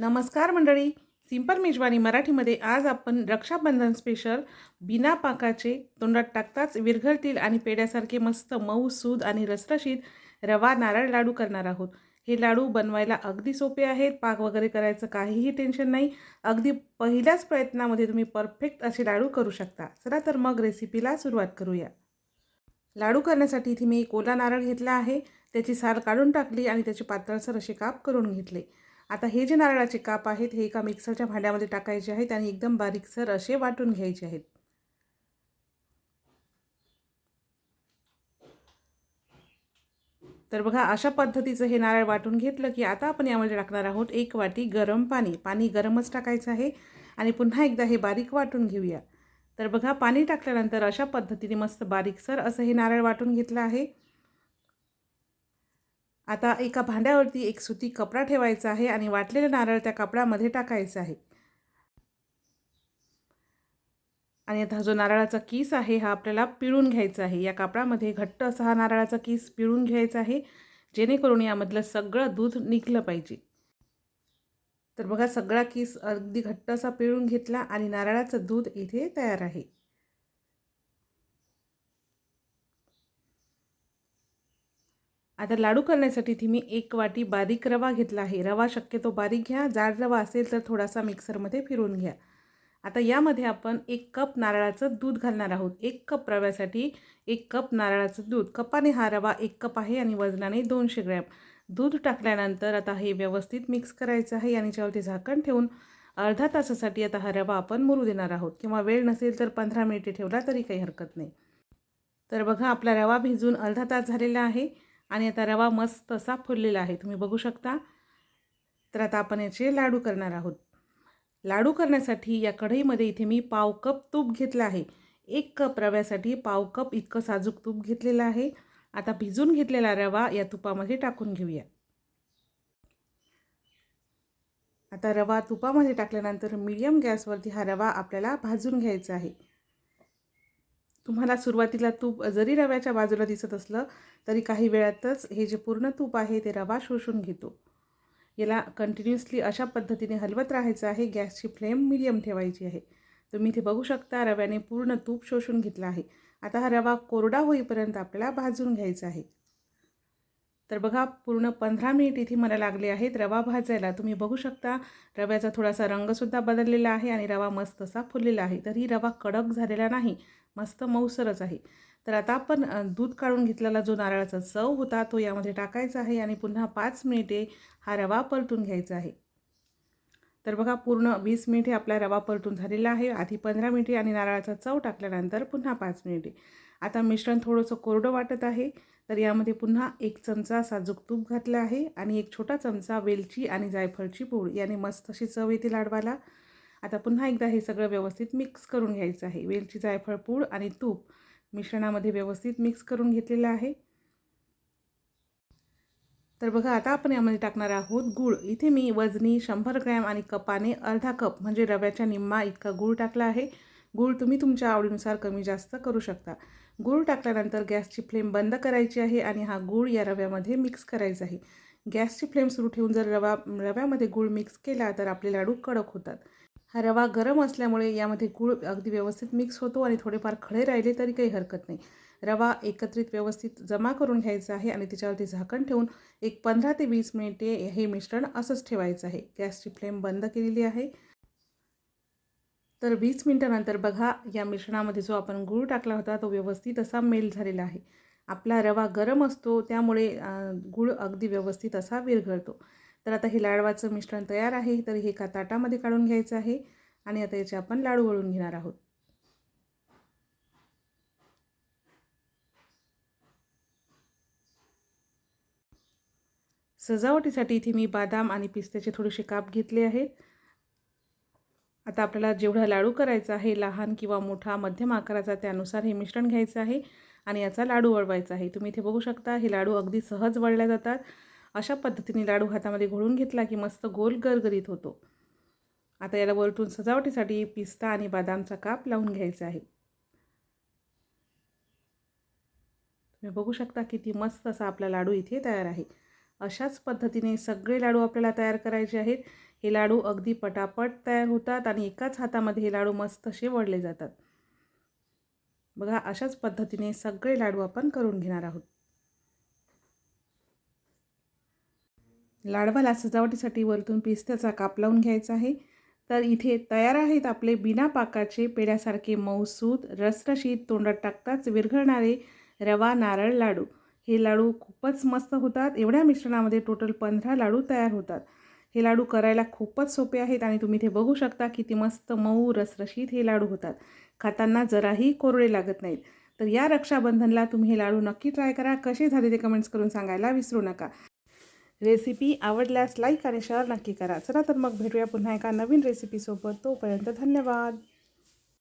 नमस्कार मंडळी. सिंपल मेजवानी मराठीमध्ये आज आपण रक्षाबंधन स्पेशल बिना पाकाचे तोंडात टाकताच विरघळतील आणि पेड्यासारखे मस्त मऊ सूद आणि रसरशीत रवा नारळ लाडू करणार आहोत. हे लाडू बनवायला अगदी सोपे आहेत. पाक वगैरे करायचं काहीही टेन्शन नाही. अगदी पहिल्याच प्रयत्नामध्ये तुम्ही परफेक्ट असे लाडू करू शकता. चला तर मग रेसिपीला सुरुवात करूया. लाडू करण्यासाठी इथे मी एक ओला नारळ घेतला आहे. त्याची साल काढून टाकली आणि त्याचे पातळसर असे काप करून घेतले. आता हे जे नारळाचे काप आहेत हे एका मिक्सरच्या भांड्यामध्ये टाकायचे आहेत आणि एकदम बारीकसर असे वाटून घ्यायचे आहेत. तर बघा अशा पद्धतीचं हे नारळ वाटून घेतलं की आता आपण यामध्ये टाकणार आहोत एक वाटी गरम पाणी. पाणी गरमच टाकायचं आहे आणि पुन्हा एकदा हे बारीक वाटून घेऊया. तर बघा पाणी टाकल्यानंतर अशा पद्धतीने मस्त बारीकसर असं हे नारळ वाटून घेतलं आहे. आता एका भांड्यावरती एक सुती कपडा ठेवायचा आहे आणि वाटलेलं नारळ त्या कपड्यामध्ये टाकायचं आहे. आणि आता जो नारळाचा किस आहे हा आपल्याला पिळून घ्यायचा आहे. या कापडामध्ये घट्ट असा हा नारळाचा किस पिळून घ्यायचा आहे जेणेकरून यामधलं सगळं दूध निघलं पाहिजे. तर बघा सगळा किस अगदी घट्ट असा पिळून घेतला आणि नारळाचं दूध इथे तयार आहे. आता लाडू करण्यासाठी इथे मी एक वाटी बारीक रवा घेतला आहे. रवा शक्यतो बारीक घ्या. जाड रवा असेल तर थोडासा मिक्सरमध्ये फिरून घ्या. आता यामध्ये आपण एक कप नारळाचं दूध घालणार आहोत. एक कप रव्यासाठी एक कप नारळाचं दूध. कपाने हा रवा एक कप आहे आणि वजनाने दोनशे ग्रॅम. दूध टाकल्यानंतर आता हे व्यवस्थित मिक्स करायचं आहे आणि याच्यावरती झाकण ठेवून अर्धा तासासाठी आता हा रवा आपण मुरू देणार आहोत. किंवा वेळ नसेल तर पंधरा मिनिटे ठेवला तरी काही हरकत नाही. तर बघा आपला रवा भिजून अर्धा तास झालेला आहे. आणि आता रवा मस्त असा फुललेला आहे. तुम्ही बघू शकता. तर आता आपण याचे लाडू करणार आहोत. लाडू करण्यासाठी या कढईमध्ये इथे मी पाव कप तूप घेतलं आहे. एक कप रव्यासाठी पाव कप इतकं साजूक तूप घेतलेलं आहे. आता भिजून घेतलेला रवा या तुपामध्ये टाकून घेऊया. आता रवा तुपामध्ये टाकल्यानंतर मीडियम गॅसवरती हा रवा आपल्याला भाजून घ्यायचा आहे. तुम्हाला सुरुवातीला तूप जरी रव्याच्या बाजूला दिसत असलं तरी काही वेळातच हे जे पूर्ण तूप आहे ते रवा शोषून घेतो. याला कंटिन्युअसली अशा पद्धतीने हलवत राहायचं आहे. गॅसची फ्लेम मिडियम ठेवायची आहे. तुम्ही इथे बघू शकता रव्याने पूर्ण तूप शोषून घेतलं आहे. आता हा रवा कोरडा होईपर्यंत आपल्याला भाजून घ्यायचा आहे. तर बघा पूर्ण पंधरा मिनिट इथे मला लागले आहेत. रवा भाजायला तुम्ही बघू शकता. रव्याचा थोडासा रंगसुद्धा बदललेला आहे आणि रवा मस्त असा फुललेला आहे. तर ही रवा कडक झालेला नाही मस्त मऊसरच आहे. तर आता आपण दूध काढून घेतलेला जो नारळाचा चव होता तो यामध्ये टाकायचा आहे आणि पुन्हा पाच मिनिटे हा रवा परतून घ्यायचा आहे. तर बघा पूर्ण वीस मिनिटे आपला रवा परतून झालेला आहे. आधी पंधरा मिनिटे आणि नारळाचा चव टाकल्यानंतर पुन्हा पाच मिनिटे. आता मिश्रण थोडंसं कोरडं वाटत आहे. तर यामध्ये पुन्हा एक चमचा साजूक तूप घातलं आहे आणि एक छोटा चमचा वेलची आणि जायफळची पूड. याने मस्त अशी चव येते लाडवाला. आता पुन्हा एकदा हे सगळं व्यवस्थित मिक्स करून घ्यायचं आहे. वेलची जायफळ पूड आणि तूप मिश्रणामध्ये व्यवस्थित मिक्स करून घेतलेलं आहे. तर बघा आता आपण यामध्ये टाकणार आहोत गूळ. इथे मी वजनी शंभर ग्रॅम आणि कपाने अर्धा कप म्हणजे रव्याच्या निम्मा इतका गूळ टाकला आहे. गूळ तुम्ही तुमच्या आवडीनुसार कमी जास्त करू शकता. गूळ टाकल्यानंतर गॅसची फ्लेम बंद करायची आहे आणि हा गूळ या रव्यामध्ये मिक्स करायचा आहे. गॅसची फ्लेम सुरू ठेवून जर रवा रव्यामध्ये गूळ मिक्स केला तर आपले लाडू कडक होतात. हा रवा गरम असल्यामुळे यामध्ये गूळ अगदी व्यवस्थित मिक्स होतो आणि थोडेफार खडे राहिले तरी काही हरकत नाही. रवा एकत्रित व्यवस्थित जमा करून घ्यायचा आहे आणि त्याच्यावरती झाकण ठेवून एक पंधरा ते वीस मिनिटे हे मिश्रण असंच ठेवायचं आहे. गॅसची फ्लेम बंद केलेली आहे. तर वीस मिनटानंतर बघा या मिश्रणामध्ये जो आपण गूळ टाकला होता तो व्यवस्थित असा मेल झालेला आहे. आपला रवा गरम असतो त्यामुळे गूळ अगदी व्यवस्थित असा विरघळतो. तर आता हे लाडवाचं मिश्रण तयार आहे तर हे एका ताटामध्ये काढून घ्यायचं आहे आणि आता याचे आपण लाडू वळून घेणार आहोत. सजावटीसाठी इथे मी बादाम आणि पिस्त्याचे थोडेसे काप घेतले आहेत. आता आपल्याला जेवढा लाडू करायचा आहे लहान किंवा मोठा मध्यम आकाराचा त्यानुसार हे मिश्रण घ्यायचं आहे आणि याचा लाडू वळवायचा आहे. तुम्ही इथे बघू शकता हे लाडू अगदी सहज वळल्या जातात. अशा पद्धतीने लाडू हातामध्ये घोळून घेतला की मस्त गोल गरगरीत होतो. आता याला वरतून सजावटीसाठी पिस्ता आणि बदामचा काप लावून घ्यायचा आहे. तुम्ही बघू शकता किती मस्त असा आपला लाडू इथे तयार आहे. अशाच पद्धतीने सगळे लाडू आपल्याला तयार करायचे आहेत. हे लाडू अगदी पटापट तयार होतात आणि एकाच हातामध्ये हे लाडू मस्त असे वळले जातात. बघा अशाच पद्धतीने सगळे लाडू आपण करून घेणार आहोत. लाडवाला सजावटीसाठी वरतून पिस्त्याचा काप लावून घ्यायचा आहे. तर इथे तयार आहेत आपले बिना पाकाचे पेड्यासारखे मऊसूद रसरशीत तोंडात टाकताच विरघळणारे रवा नारळ लाडू. हे लाडू खूपच मस्त होतात. एवढ्या मिश्रणामध्ये टोटल पंधरा लाडू तयार होतात. हे लाडू करायला खूपच सोपे आहेत आणि तुम्ही ते बघू शकता किती मस्त मऊ रसरशीत हे लाडू होतात. खाताना जराही कोरडे लागत नाहीत. तर या रक्षाबंधनला तुम्ही हे लाडू नक्की ट्राय करा. कसे झाले ते कमेंट्स करून सांगायला विसरू नका. रेसिपी आवडल्यास लाईक आणि शेअर नक्की करा. चला तर मग भेटूया पुन्हा एका नवीन रेसिपीसोबत तोपर्यंत धन्यवाद.